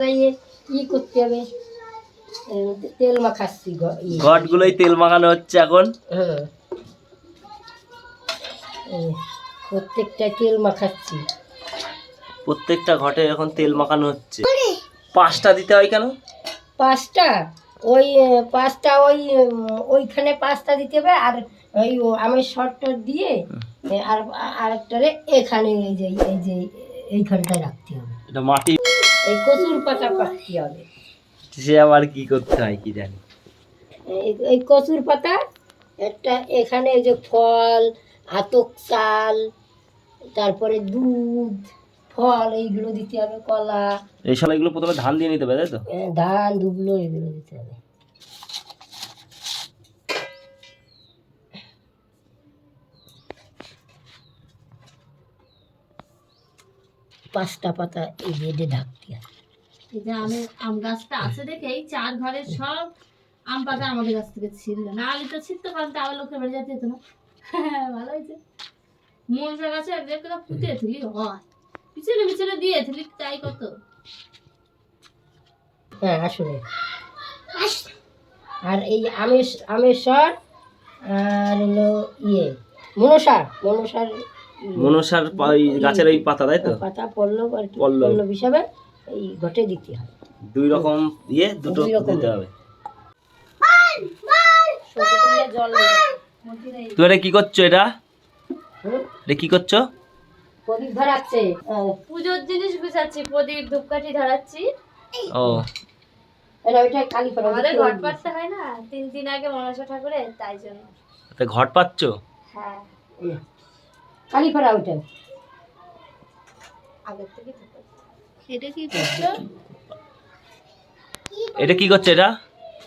তাই ই করতে হবে তেল মাখাচ্ছি ইয়ে। ঘটগুলোই তেল মাখানো হচ্ছে এখন? হ্যাঁ। প্রত্যেকটা তেল মাখাচ্ছি। প্রত্যেকটা ঘটে এখন তেল মাখানো হচ্ছে। পাঁচটা দিতে হয় কেন? পাঁচটা? ওই পাঁচটা ওই ওইখানে পাঁচটা দিতে হবে আর ওই ও আমের শর্ট দিয়ে আর আরেকটারে এখানে এই যে এই যে এইখানটায় রাখতে হবে। এটা মাটি এই কচুর পাতা পাকতে হবে। সে আবার কি করতে হয় কি জানি। এই- কচুর পাতা একটা এখানে যে ফল আতক চাল তারপরে দুধ ফল এইগুলো দিতে হবে কলা। এই সব এগুলো প্রথমে ধান দিয়ে নিতে হবে তাই তো? আহ, ধান দুগুলো এগুলো দিতে হবে। পাঁচটা পাতা এই বেডে ঢাকতে হবে এই যে আমের আম গাছটা আছে দেখে এই চার ঘরের সব আম পাতা আমাদের কাছ থেকে ছিল না আলু তো ছিটতে পারতাম আবার লোকের বাড়ি যেতে হতো না। ভালো হয়েছে। মনসা গাছে এক জায়গায় ফুটে তুলি হয়। পিছনে পিছনে দিয়ে তুলি তাই কত? হ্যাঁ আসলে আর এই আমের আমের সর আর হলো ইয়ে মনসার মনসার মনসার ওই গাছের ওই পাতা তাই তো? পাতা পল্লব আর কি। পল্লব। হিসাবে এই ঘটে দিতে হয়। দুই রকম ইয়ে দুটো দিতে হবে। তুই এটা কি করছ এটা? এটা কি করছ? প্রদীপ ধরাচ্ছে। পুজোর জিনিস গুছাচ্ছি প্রদীপ ধূপকাঠি ধরাচ্ছি। ও। এটা ওইটা কালী পড়া আমাদের ঘট পাড়তে হয় না? তিন দিন আগে মনসা ঠাকুরের তাই জন্য। তা ঘট পাচ্ছ? হ্যাঁ। কালী পড়া ওইটা এটা কি করছ? এটা কি করছ এটা?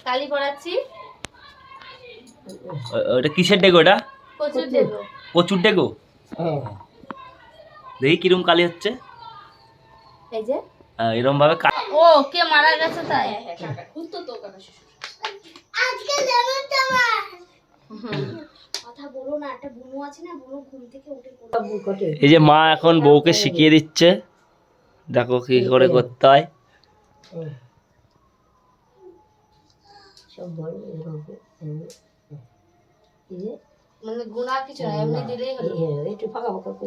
কালি পড়াচ্ছি ওটা কিসের ডেগো এটা? কচুর ডেগো হ্যাঁ। দেখি কিরম কালি হচ্ছে। এই যে। এরম ভাবে ও কে মারা গেছে তাই? কথা বলো না একটা বুনু আছে না বুনু ঘুম থেকে উঠে পড়ে সব ঘটে এই যে মা এখন বউকে শিখিয়ে দিচ্ছে। দেখো কি করে করতে হয়। মানে হ্যাঁ,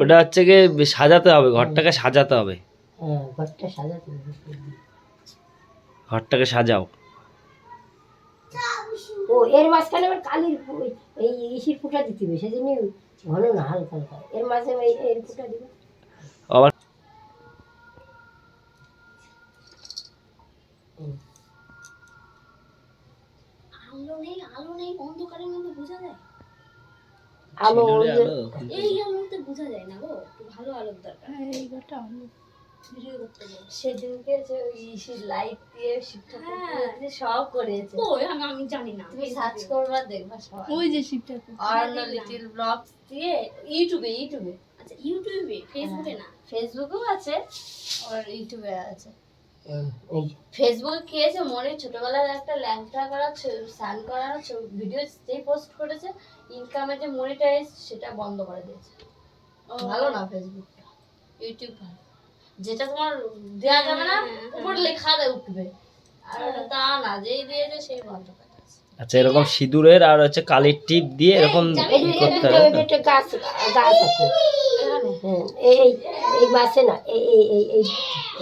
ওটা হচ্ছে গিয়ে সাজাতে হবে ঘরটাকে সাজাতে হবে। হ্যাঁ ঘরটা সাজাতে হবে। ঘরটাকে সাজাও। ও এর মাঝখানে আবার কালির এই ইসির ফুটা দিতে হবে সেজন্য ঘন না হালকা হালকা। এর মাঝে এই এর ফুটা দিবে। আবার? আলো নেই আলো নেই অন্ধকারের মধ্যে বোঝা যায়? আলো ওই আলো। এই আলোতে বোঝা যায় না গো ভালো আলোর দরকার। এই ঘরটা ভিডিও করতে বলো সেদিনকে যে লাইট দিয়ে হ্যাঁ। সব করেছে। ওই আমি আমি জানি না। তুমি সার্চ করবা দেখবা সব। ওই যে আর লিটল ব্লগস দিয়ে ইউটিউবে ইউটিউবে আচ্ছা ইউটিউবে ফেসবুকে না? ফেসবুকেও আছে আর ইউটিউবে আছে। ফেসবুকে কি আছে মনে ছোটবেলার একটা ল্যাংটা করা সান করানো ভিডিও যেই পোস্ট করেছে ইনকামে যে মনিটাইজ সেটা বন্ধ করে দিয়েছে। ভালো না ফেসবুকটা ইউটিউব ভালো যেটা তোমার দেওয়া যাবে না উপর লেখা দেয় উঠবে। আর তা না যেই দিয়েছে সেই বন্ধ আচ্ছা এরকম সিঁদুরের আর হচ্ছে কালির টিপ দিয়ে এরকম করতে হবে। গাছ গাছ আছে। হ্যাঁ, এই এই না এই এই এই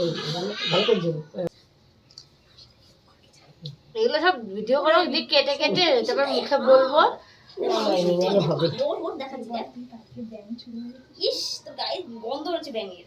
এই ভালো করে এগুলো সব ভিডিও করে দিক কেটে কেটে তারপর মুখে বলব। ইস তো গায়ে গন্ধ হচ্ছে ব্যাঙের।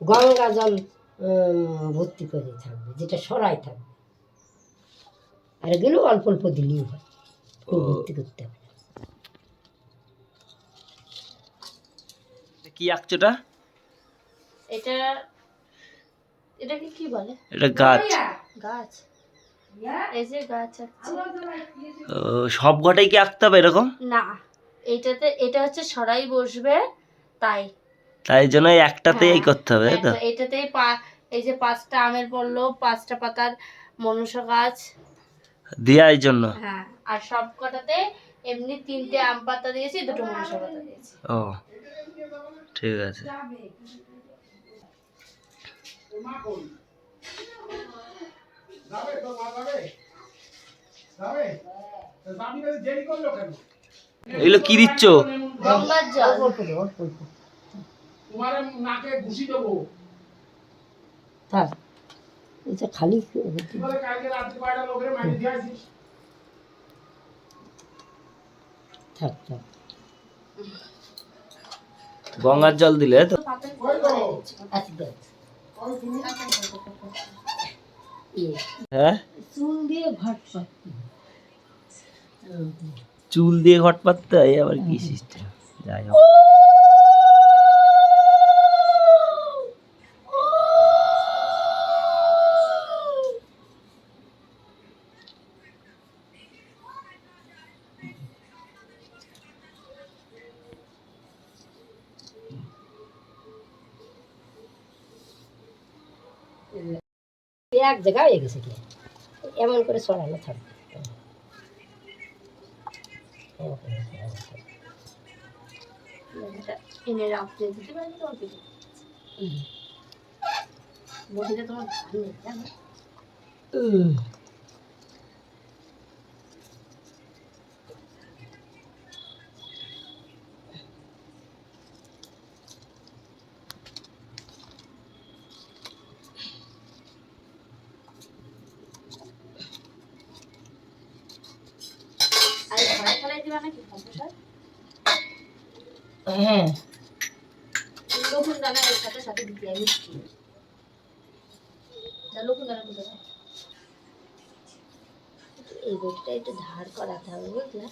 গঙ্গা জল ভর্তি করে থাকবে যেটা সরাই থাকবে। আর এগুলো অল্প অল্প দিলেই হয় ভর্তি করতে হবে। কি আঁকছোটা এটা? এটাকে কি বলে? এটা গাছ। গাছ। এই যে গাছ আছে ও, সব ঘটাই কি আঁকতে হবে এরকম? না। এইটাতে এটা হচ্ছে সরাই বসবে তাই। তাই জন্য একটাতেই হ্যাঁ, করতে হবে তো? এটাতেই পা- এই যে পাঁচটা আমের পড়ল পাঁচটা পাতার মনুষ্য গাছ। দিয়া এই জন্য? হ্যাঁ আর সব কটাতে এমনি তিনটে আম পাতা দিয়েছি দুটো মনুষ্য পাতা দিয়েছি। ও ঠিক আছে। এগুলো কি দিচ্ছ গঙ্গার জল অল্প অল্প দেবো, অল্প অল্প থাক। এটা খালি গঙ্গার জল দিলে তো। দিচ্ছি। হ্যাঁ? চুল দিয়ে ঘট চুল দিয়ে ঘট পাততে হয় আবার কি সিস্টেম? যাই হোক। এক জায়গায় গেছে কি? এমন করে সরানো থাকবে এমন করে সরানো থাকবে। এটা এনে রাখতে দিতে পারি তো অল্প। তোমার নেই জানো হুম। আর ঘরে ফেলাই দিবা নাকি হ্যাঁ। লকুন দানা এর সাথে সাথে দিতে মিষ্টি দানা কোথায় এই বইটা একটু ধার করাতে হবে বুঝলে?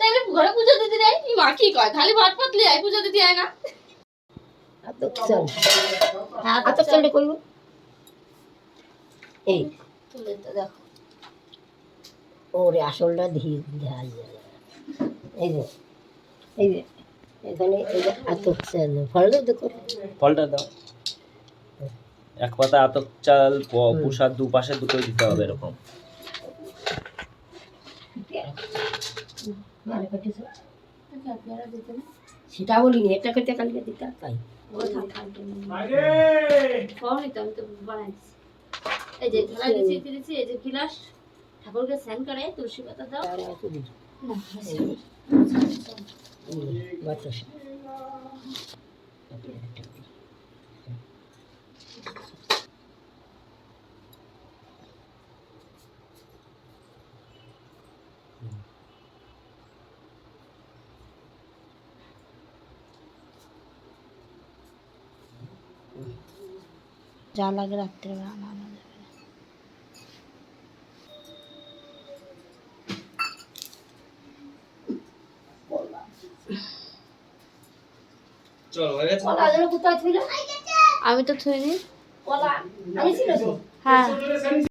তাইলে ঘরে পুজো দিতে দেয়? কি মা কি কয়? খালি ভাত পাতলি আই পুজো দিতে হয় না। আর তো চল আর তো চলটা করব এই তুলে তো দেখো। ওরে আসলটা ধীর ধ্যান এই যে এই যে এখানে এই যে এত চাল ফলটা তো করে। ফলটা দাও। এক পাতা আতক চাল প- প্রসাদ দুপাশে দুটোই দিতে হবে এরকম। সেটা বলিনি এটা খেতে কালকে দিতে। তাই ও থাক আমি তো বানাই দিছি এই যে থালা দিচ্ছি এতে দিচ্ছি এই যে গিলাস ঠাকুরকে স্নান করে তুলসী পাতা দাও। বাতাসা। যা লাগে রাত্রেবেলা চলো হয়ে গেছে কলা কোথায় ছিল? আমি তো থুইনি। কলা আমি ছিল হ্যাঁ।